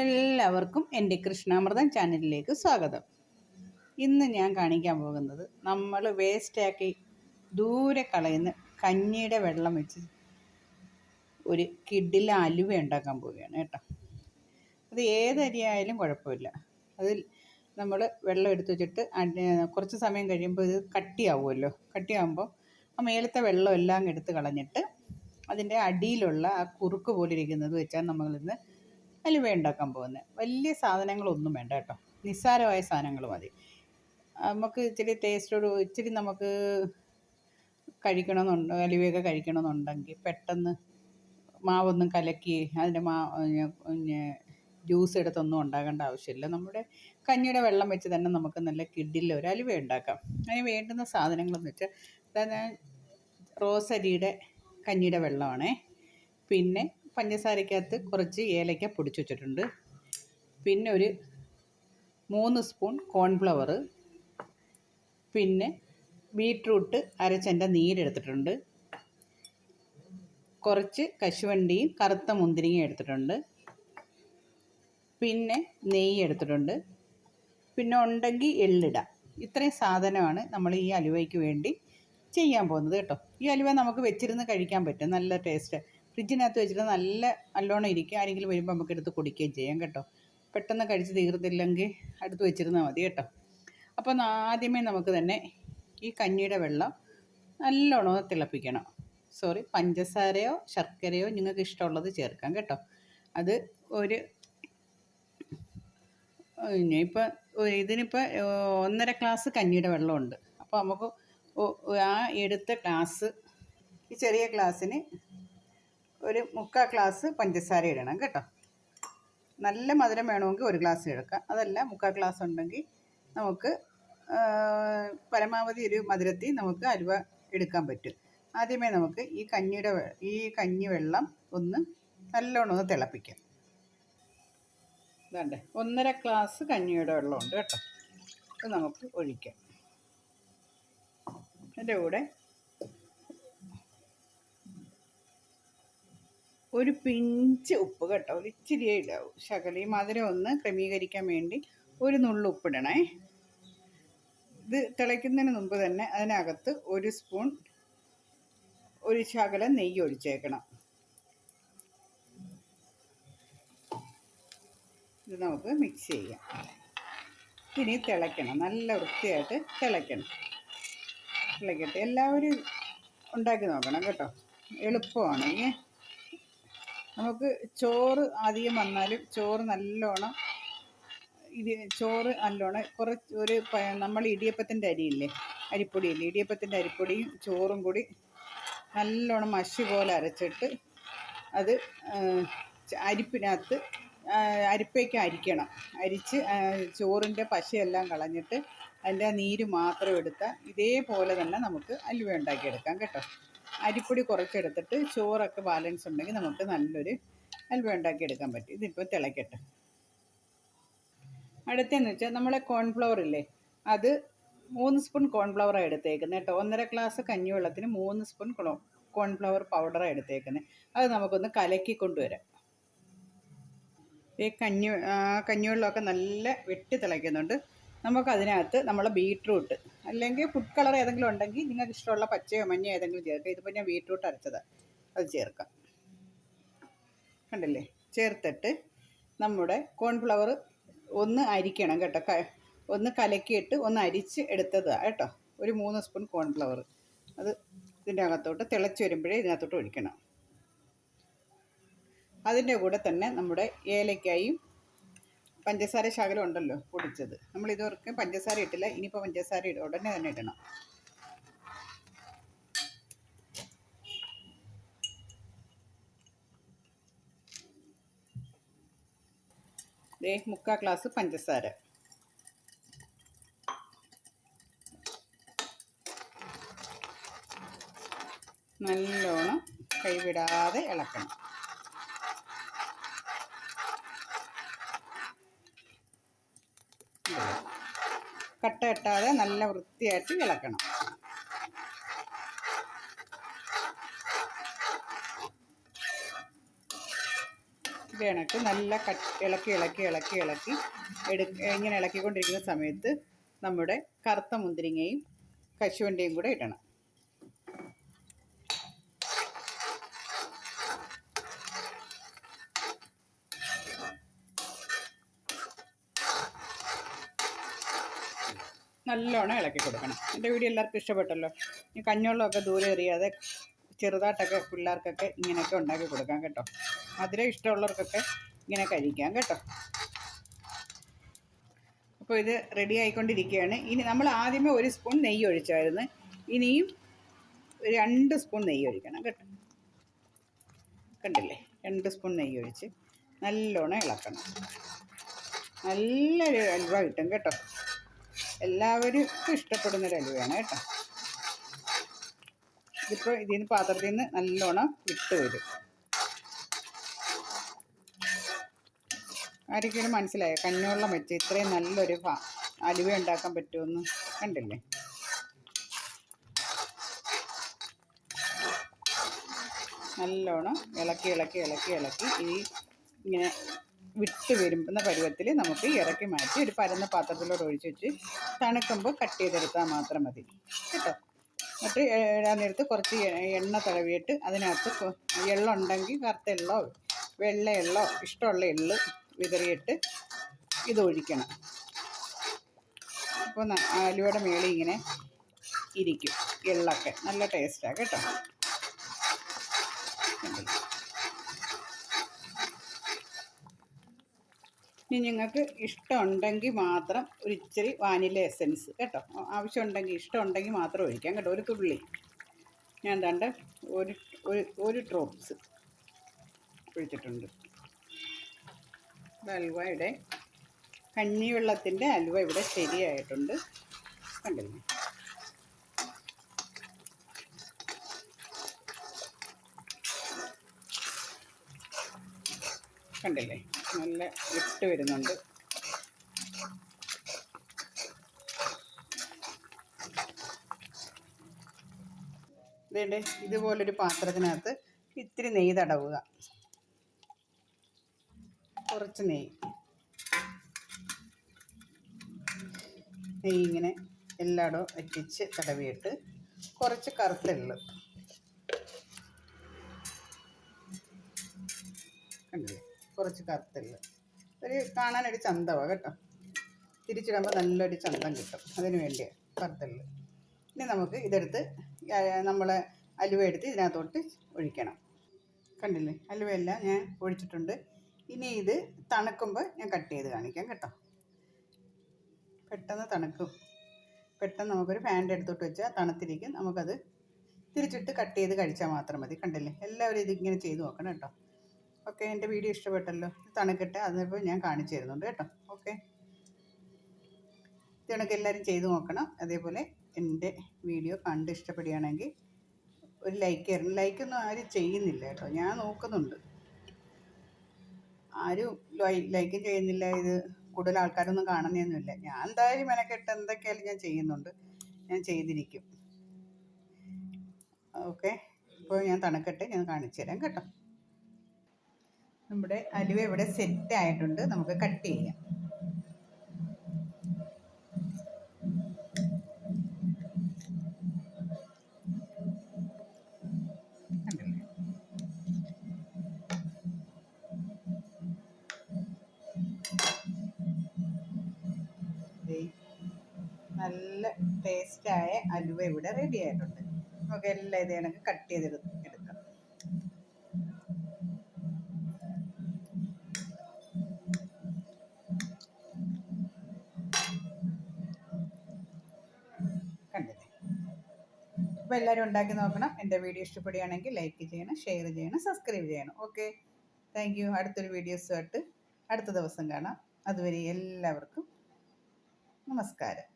എല്ലാവർക്കും എന്റെ കൃഷ്ണാമൃതം ചാനലിലേക്ക് സ്വാഗതം. ഇന്ന് ഞാൻ കാണിക്കാൻ പോകുന്നത് നമ്മൾ വേസ്റ്റാക്കി ദൂരെ കളയുന്ന കഞ്ഞിയുടെ വെള്ളം വെച്ച് ഒരു കിഡില അലുവ ഉണ്ടാക്കാൻ പോവുകയാണ് കേട്ടോ. അത് ഏതരിയായാലും കുഴപ്പമില്ല. അതിൽ നമ്മൾ വെള്ളം എടുത്ത് വെച്ചിട്ട് കുറച്ച് സമയം കഴിയുമ്പോൾ ഇത് കട്ടിയാവുമല്ലോ. കട്ടിയാവുമ്പോൾ ആ മേലത്തെ വെള്ളം എല്ലാം എടുത്ത് കളഞ്ഞിട്ട് അതിന്റെ അടിയിലുള്ള ആ കുറുക്ക് പോലിരിക്കുന്നത് വെച്ചാൽ നമ്മളിന്ന് അലുവ ഉണ്ടാക്കാൻ പോകുന്നത് വലിയ സാധനങ്ങളൊന്നും വേണ്ട കേട്ടോ. നിസ്സാരമായ സാധനങ്ങൾ മതി. നമുക്ക് ഇച്ചിരി ടേസ്റ്റോട് ഇച്ചിരി നമുക്ക് കഴിക്കണമെന്നുണ്ട് അലുവയൊക്കെ കഴിക്കണമെന്നുണ്ടെങ്കിൽ പെട്ടെന്ന് മാവൊന്നും കലക്കി അതിന്റെ മാ ജ്യൂസ് എടുത്തൊന്നും ഉണ്ടാകേണ്ട ആവശ്യമില്ല. നമ്മുടെ കഞ്ഞിയുടെ വെള്ളം വെച്ച് തന്നെ നമുക്ക് നല്ല കിഡിൽ ഒരു അലുവ ഉണ്ടാക്കാം. അതിന് വേണ്ടുന്ന സാധനങ്ങളെന്ന് വെച്ചാൽ അതായത് റോസരിയുടെ കഞ്ഞിയുടെ വെള്ളമാണേ. പിന്നെ പഞ്ചസാരക്കകത്ത് കുറച്ച് ഏലക്ക പൊടിച്ചു വെച്ചിട്ടുണ്ട്. പിന്നെ ഒരു മൂന്ന് സ്പൂൺ കോൺഫ്ലവർ. പിന്നെ ബീട്രൂട്ട് അരച്ചന്റെ നീരെടുത്തിട്ടുണ്ട്. കുറച്ച് കശുവണ്ടിയും കറുത്ത മുന്തിരിയും എടുത്തിട്ടുണ്ട്. പിന്നെ നെയ്യ് എടുത്തിട്ടുണ്ട്. പിന്നെ ഉണ്ടെങ്കിൽ എള്ളിടാം. ഇത്രയും സാധനമാണ് നമ്മൾ ഈ അലുവയ്ക്ക് വേണ്ടി ചെയ്യാൻ പോകുന്നത് കേട്ടോ. ഈ അലുവ നമുക്ക് വെച്ചിരുന്ന് കഴിക്കാൻ പറ്റും. നല്ല ടേസ്റ്റ്. ഫ്രിഡ്ജിനകത്ത് വെച്ചിട്ട് നല്ല നല്ലോണം ഇരിക്കും ആരെങ്കിലും വരുമ്പോൾ നമുക്ക് എടുത്ത് കുടിക്കുകയും ചെയ്യാം കേട്ടോ. പെട്ടെന്ന് കഴിച്ച് തീർത്തില്ലെങ്കിൽ അടുത്ത് വെച്ചിരുന്നാൽ മതി കേട്ടോ. അപ്പോൾ ആദ്യമേ നമുക്ക് തന്നെ ഈ കഞ്ഞിയുടെ വെള്ളം നല്ലോണം തിളപ്പിക്കണം. സോറി പഞ്ചസാരയോ ശർക്കരയോ നിങ്ങൾക്ക് ഇഷ്ടമുള്ളത് ചേർക്കാം കേട്ടോ. അത് ഒരു ഇപ്പോൾ ഇതിനിപ്പോൾ ഒന്നര ഗ്ലാസ് കഞ്ഞിയുടെ വെള്ളമുണ്ട്. അപ്പോൾ നമുക്ക് ആ എടുത്ത ഗ്ലാസ് ഈ ചെറിയ ഗ്ലാസ്സിന് ഒരു മുക്കാൽ ഗ്ലാസ് പഞ്ചസാര ഇടണം കേട്ടോ. നല്ല മധുരം വേണമെങ്കിൽ ഒരു ഗ്ലാസ് എടുക്കാം. അതല്ല മുക്കാൽ ഗ്ലാസ് ഉണ്ടെങ്കിൽ നമുക്ക് പരമാവധി ഒരു മധുരത്തിൽ നമുക്ക് അലുവ എടുക്കാൻ പറ്റും. ആദ്യമേ നമുക്ക് ഈ കഞ്ഞിയുടെ ഈ കഞ്ഞി വെള്ളം ഒന്ന് നല്ലോണം ഒന്ന് തിളപ്പിക്കാം. ഇതാണ്ടേ ഒന്നര ഗ്ലാസ് കഞ്ഞിയുടെ വെള്ളമുണ്ട് കേട്ടോ. അത് നമുക്ക് ഒഴിക്കാം. അതിന്റെ കൂടെ ഒരു പിഞ്ച് ഉപ്പ് കേട്ടോ. ഒരു ഇച്ചിരിയേ ഇടാവും ശകലി മധുരം ഒന്ന് ക്രമീകരിക്കാൻ വേണ്ടി ഒരു നുള്ളു ഉപ്പിടണേ. ഇത് തിളയ്ക്കുന്നതിന് മുമ്പ് തന്നെ അതിനകത്ത് ഒരു സ്പൂൺ ഒരു ശകലം നെയ്യ് ഒഴിച്ചേക്കണം. ഇത് നമുക്ക് മിക്സ് ചെയ്യാം. ഇനി തിളയ്ക്കണം. നല്ല വൃത്തിയായിട്ട് തിളയ്ക്കണം. തിളയ്ക്കട്ടെ. എല്ലാവരും ഉണ്ടാക്കി നോക്കണം കേട്ടോ. എളുപ്പമാണ്. നമുക്ക് ചോറ് ആദ്യം വന്നാലും ചോറ് നല്ലോണം ഇത് ചോറ് നല്ലോണം കുറച്ച് ഒരു നമ്മൾ ഇടിയപ്പത്തിന്റെ അരിയില്ലേ അരിപ്പൊടിയില്ലേ ഇടിയപ്പത്തിന്റെ അരിപ്പൊടിയും ചോറും കൂടി നല്ലോണം മഷി പോലെ അരച്ചിട്ട് അത് അരിപ്പിനകത്ത് അരിപ്പയ്ക്ക് അരിക്കണം. അരിച്ച് ചോറിന്റെ പശയെല്ലാം കളഞ്ഞിട്ട് അതിന്റെ നീര് മാത്രം എടുത്താൽ ഇതേപോലെ തന്നെ നമുക്ക് അലുവ ഉണ്ടാക്കിയെടുക്കാം കേട്ടോ. അരിപ്പൊടി കുറച്ചെടുത്തിട്ട് ചോറൊക്കെ ബാലൻസ് ഉണ്ടെങ്കിൽ നമുക്ക് നല്ലൊരു അൽബ ഉണ്ടാക്കി എടുക്കാൻ പറ്റും. ഇതിപ്പോൾ തിളയ്ക്കട്ടെ അടുത്തെന്ന് വെച്ചാൽ നമ്മളെ കോൺഫ്ലവർ ഇല്ലേ അത് മൂന്ന് സ്പൂൺ കോൺഫ്ലവറാണ് എടുത്തേക്കുന്നത് കേട്ടോ. ഒന്നര ഗ്ലാസ് കഞ്ഞിവെള്ളത്തിന് മൂന്ന് സ്പൂൺ കോൺഫ്ലവർ പൗഡറാണ് എടുത്തേക്കുന്നത് അത് നമുക്കൊന്ന് കലക്കി കൊണ്ടുവരാം. ഈ കഞ്ഞി കഞ്ഞിവെള്ളമൊക്കെ നല്ല വെട്ടി തിളയ്ക്കുന്നുണ്ട്. നമുക്കതിനകത്ത് നമ്മൾ ബീട്രൂട്ട് അല്ലെങ്കിൽ ഫുഡ് കളർ ഏതെങ്കിലും ഉണ്ടെങ്കിൽ നിങ്ങൾക്ക് ഇഷ്ടമുള്ള പച്ചയോ മഞ്ഞയോ ഏതെങ്കിലും ചേർക്കാം ഇതിപ്പോൾ ഞാൻ ബീട്രൂട്ട് അരച്ചത്. അത് ചേർക്കാം. കണ്ടില്ലേ? ചേർത്തിട്ട് നമ്മുടെ കോൺഫ്ലവർ ഒന്ന് അരിക്കണം കേട്ടോ. ഒന്ന് കലക്കിയിട്ട് ഒന്ന് അരിച്ച് എടുത്തതാണ് കേട്ടോ. ഒരു മൂന്ന് സ്പൂൺ കോൺഫ്ലവർ. അത് ഇതിന്റെ അകത്തോട്ട് തിളച്ച് വരുമ്പോഴേ ഇതിനകത്തോട്ട് ഒഴിക്കണം. അതിന്റെ കൂടെ തന്നെ നമ്മുടെ ഏലക്കായും പഞ്ചസാര ശകലം ഉണ്ടല്ലോ പൊടിച്ചത്. നമ്മൾ ഇതുവർക്ക് പഞ്ചസാര ഇട്ടില്ല ഇനിയിപ്പോൾ പഞ്ചസാര ഇടും ഉടനെ തന്നെ ഇടണം. ദേ മുക്കാൽ ഗ്ലാസ് പഞ്ചസാര. നല്ലോണം കൈവിടാതെ ഇളക്കണം. കട്ട കെട്ടാതെ നല്ല വൃത്തിയായിട്ട് ഇളക്കണം ഇത് കണക്ക് നല്ല ഇളക്കി ഇളക്കി ഇളക്കി ഇളക്കി എടു ഇങ്ങനെ ഇളക്കിക്കൊണ്ടിരിക്കുന്ന സമയത്ത് നമ്മുടെ കറുത്ത മുന്തിരിങ്ങയും കശുവണ്ടിയും കൂടെ ഇടണം. നല്ലോണം ഇളക്കി കൊടുക്കണം. എന്റെ വീഡിയോ എല്ലാവർക്കും ഇഷ്ടപ്പെട്ടല്ലോ. ഈ കഞ്ഞുള്ളൊക്കെ ദൂരെ എറിയാതെ ചെറുതായിട്ടൊക്കെ പിള്ളേർക്കൊക്കെ ഇങ്ങനെയൊക്കെ ഉണ്ടാക്കി കൊടുക്കാം കേട്ടോ. മധുരം ഇഷ്ടമുള്ളവർക്കൊക്കെ ഇങ്ങനെ കഴിക്കാം കേട്ടോ. അപ്പോൾ ഇത് റെഡി ആയിക്കൊണ്ടിരിക്കുകയാണ്. ഇനി നമ്മൾ ആദ്യമേ ഒരു സ്പൂൺ നെയ്യ് ഒഴിച്ചായിരുന്നു. ഇനിയും രണ്ട് സ്പൂൺ നെയ്യ് ഒഴിക്കണം കേട്ടോ. കണ്ടില്ലേ? രണ്ട് സ്പൂൺ നെയ്യ് ഒഴിച്ച് നല്ലോണം ഇളക്കണം. നല്ലൊരു അൽവ കിട്ടും കേട്ടോ. എല്ലാവർക്കും ഇഷ്ടപ്പെടുന്ന ഒരു അലുവയാണ് കേട്ടോ. ഇതിപ്പോൾ ഇതിൽ നിന്ന് പാത്രത്തിൽ നിന്ന് നല്ലോണം വിട്ട് വരും. ആരെങ്കിലും മനസ്സിലായോ? കഞ്ഞുവെള്ളം വെച്ച് ഇത്രയും നല്ലൊരു അലുവ ഉണ്ടാക്കാൻ പറ്റുമെന്ന് കണ്ടില്ലേ? നല്ലോണം ഇളക്കി ഇളക്കി ഇളക്കി ഇളക്കി ഈ ഇങ്ങനെ വിട്ട് വരുന്ന പരുവത്തിൽ നമുക്ക് ഇറക്കി മാറ്റി ഒരു പരന്ന പാത്രത്തിലോട്ട് ഒഴിച്ച് വെച്ച് തണുക്കുമ്പോൾ കട്ട് ചെയ്തെടുത്താൽ മാത്രം മതി. കേട്ടോ? എന്നിട്ട് ഇടാൻ നേരത്ത് കുറച്ച് എണ്ണ തടവിയിട്ട് അതിനകത്ത് എള്ളം ഉണ്ടെങ്കിൽ കറുത്ത എള്ളോ വെള്ള എള്ളോ ഇഷ്ടമുള്ള എള്ള് വിതറിയിട്ട് ഇത് ഒഴിക്കണം. അപ്പോൾ ആലുവയുടെ മേളിൽ ഇങ്ങനെ ഇരിക്കും. എള്ളൊക്കെ. നല്ല ടേസ്റ്റാണ് കേട്ടോ? ഇനി നിങ്ങൾക്ക് ഇഷ്ടമുണ്ടെങ്കിൽ മാത്രം ഒരു ഇച്ചിരി വാനില എസൻസ് കേട്ടോ. ആവശ്യമുണ്ടെങ്കിൽ ഇഷ്ടമുണ്ടെങ്കിൽ മാത്രം ഒഴിക്കാം കേട്ടോ. ഒരു തുള്ളി. ഞാൻ എന്താണ്ട് ഒരു ഒരു ഡ്രോപ്സ് ഒഴിച്ചിട്ടുണ്ട്. അലുവയുടെ കഞ്ഞിവെള്ളത്തിന്റെ അലുവ ഇവിടെ ശരിയായിട്ടുണ്ട്. കണ്ടില്ലേ? കണ്ടില്ലേ? നല്ല വിട്ട് വരുന്നുണ്ട്. ഇതേണ്ടേ ഇതുപോലൊരു പാത്രത്തിനകത്ത് ഇത്തിരി നെയ്യ് തടവുക. കുറച്ച് നെയ്യ്. നെയ്യ് ഇങ്ങനെ എല്ലായിടവും എത്തിച്ച് തടവിയിട്ട് കുറച്ച് കറുത്തുള്ളു കണ്ടില്ലേ കുറച്ച് കറുത്തുള്ള ഒരു കാണാനൊരു ചന്തവ കേട്ടോ. തിരിച്ചിടുമ്പോൾ നല്ലൊരു ചന്തം കിട്ടും. അതിന് വേണ്ടിയാണ് കറുത്തുള്ള ഇനി നമുക്ക് ഇതെടുത്ത് നമ്മളെ അലുവ എടുത്ത് ഇതിനകത്തോട്ട് ഒഴിക്കണം. കണ്ടില്ലേ? അലുവയെല്ലാം ഞാൻ ഒഴിച്ചിട്ടുണ്ട്. ഇനി ഇത് തണുക്കുമ്പോൾ ഞാൻ കട്ട് ചെയ്ത് കാണിക്കാം കേട്ടോ. പെട്ടെന്ന് തണുക്കും. പെട്ടെന്ന് നമുക്കൊരു ഫാന്റെ അടുത്തോട്ട് വെച്ചാൽ തണുത്തിരിക്കും. നമുക്കത് തിരിച്ചിട്ട് കട്ട് ചെയ്ത് കഴിച്ചാൽ മാത്രം മതി. കണ്ടില്ലേ? എല്ലാവരും ഇതിങ്ങനെ ചെയ്ത് നോക്കണം കേട്ടോ. ഓക്കെ എന്റെ വീഡിയോ ഇഷ്ടപ്പെട്ടല്ലോ. തണുക്കട്ടെ. അതിപ്പോൾ ഞാൻ കാണിച്ചു തരുന്നുണ്ട് കേട്ടോ. ഓക്കെ. ഇത് കണക്ക് എല്ലാവരും ചെയ്തു നോക്കണം. അതേപോലെ എന്റെ വീഡിയോ കണ്ട് ഇഷ്ടപ്പെടുകയാണെങ്കിൽ ഒരു ലൈക്ക് തരണം. ലൈക്കൊന്നും ആരും ചെയ്യുന്നില്ല കേട്ടോ. ഞാൻ നോക്കുന്നുണ്ട്. ആരും ലൈക്കും ചെയ്യുന്നില്ല. ഇത് കൂടുതൽ ആൾക്കാരൊന്നും കാണുന്നൊന്നുമില്ല ഞാൻ എന്തായാലും മെനക്കെട്ട് എന്തൊക്കെയായാലും ഞാൻ ചെയ്യുന്നുണ്ട്. ഞാൻ ചെയ്തിരിക്കും. ഓക്കെ. ഇപ്പോൾ ഞാൻ തണുക്കട്ടെ. ഞാൻ കാണിച്ചു തരാം കേട്ടോ. നമ്മുടെ അലുവ ഇവിടെ സെറ്റ് ആയിട്ടുണ്ട്. നമുക്ക് കട്ട് ചെയ്യാം? നല്ല ടേസ്റ്റായ അലുവ ഇവിടെ റെഡി ആയിട്ടുണ്ട്. നമുക്ക് എല്ലാം ഇത് കണക്ക് കട്ട് ചെയ്ത് അപ്പോൾ എല്ലാവരും ഉണ്ടാക്കി നോക്കണം. എന്റെ വീഡിയോ ഇഷ്ടപ്പെടുകയാണെങ്കിൽ ലൈക്ക് ചെയ്യണം ഷെയർ ചെയ്യണം സബ്സ്ക്രൈബ് ചെയ്യണം. ഓക്കെ താങ്ക് യു അടുത്തൊരു വീഡിയോസുമായിട്ട് അടുത്ത ദിവസം കാണാം. അതുവരെ എല്ലാവർക്കും നമസ്കാരം.